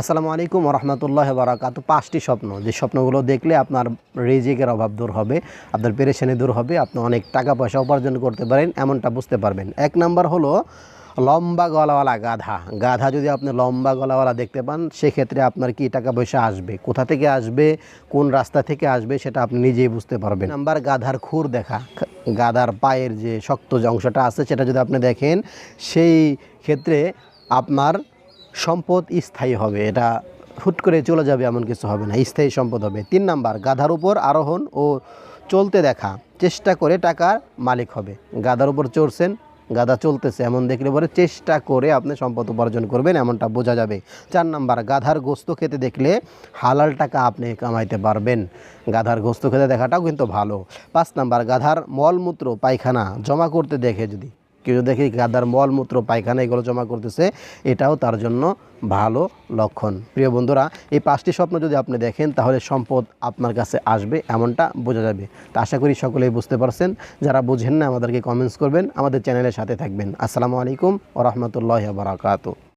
আসসালামু আলাইকুম রহমতুল্লাহ বারাকাতু পাঁচটি স্বপ্ন। যে স্বপ্নগুলো দেখলে আপনার রিজিকের অভাব দূর হবে, আপনার পেরেশানি দূর হবে, আপনি অনেক টাকা পয়সা উপার্জন করতে পারেন, এমনটা বুঝতে পারবেন। এক নাম্বার হলো লম্বা গলাওয়ালা গাধা। গাধা যদি আপনি লম্বা গলাওয়ালা দেখতে পান, সেক্ষেত্রে আপনার কি টাকা পয়সা আসবে? কোথা থেকে আসবে? কোন রাস্তা থেকে আসবে? সেটা আপনি নিজেই বুঝতে পারবেন। নাম্বার, গাধার খুর দেখা। গাধার পায়ের যে শক্ত যে অংশটা আছে, সেটা যদি আপনি দেখেন, সেই ক্ষেত্রে আপনার সম্পদ স্থায়ী হবে, এটা হুট করে চলে যাবে এমন কিছু হবে না, স্থায়ী সম্পদ হবে। তিন নাম্বার, গাধার উপর আরোহণ ও চলতে দেখা, চেষ্টা করে টাকার মালিক হবে। গাধার উপর চড়ছেন, গাধা চলতেছে, এমন দেখলে পরে চেষ্টা করে আপনি সম্পদ উপার্জন করবেন, এমনটা বোঝা যাবে। চার নাম্বার, গাধার গোস্ত খেতে দেখলে হালাল টাকা আপনি কামাইতে পারবেন। গাধার গোস্ত খেতে দেখাটাও কিন্তু ভালো। পাঁচ নাম্বার, গাধার মলমূত্র, পায়খানা, জমা করতে দেখে যদি কেউ দেখি গাদার মলমূত্র পায়খানা এগুলো জমা করতেছে, এটাও তার জন্য ভালো লক্ষণ। প্রিয় বন্ধুরা, এই পাঁচটি স্বপ্ন যদি আপনি দেখেন, তাহলে সম্পদ আপনার কাছে আসবে, এমনটা বোঝা যাবে। তা আশা করি সকলেই বুঝতে পারছেন। যারা বুঝেন না, আমাদেরকে কমেন্টস করবেন, আমাদের চ্যানেলের সাথে থাকবেন। আসসালামু আলাইকুম ও রহমতুল্লাহ বারাকাতু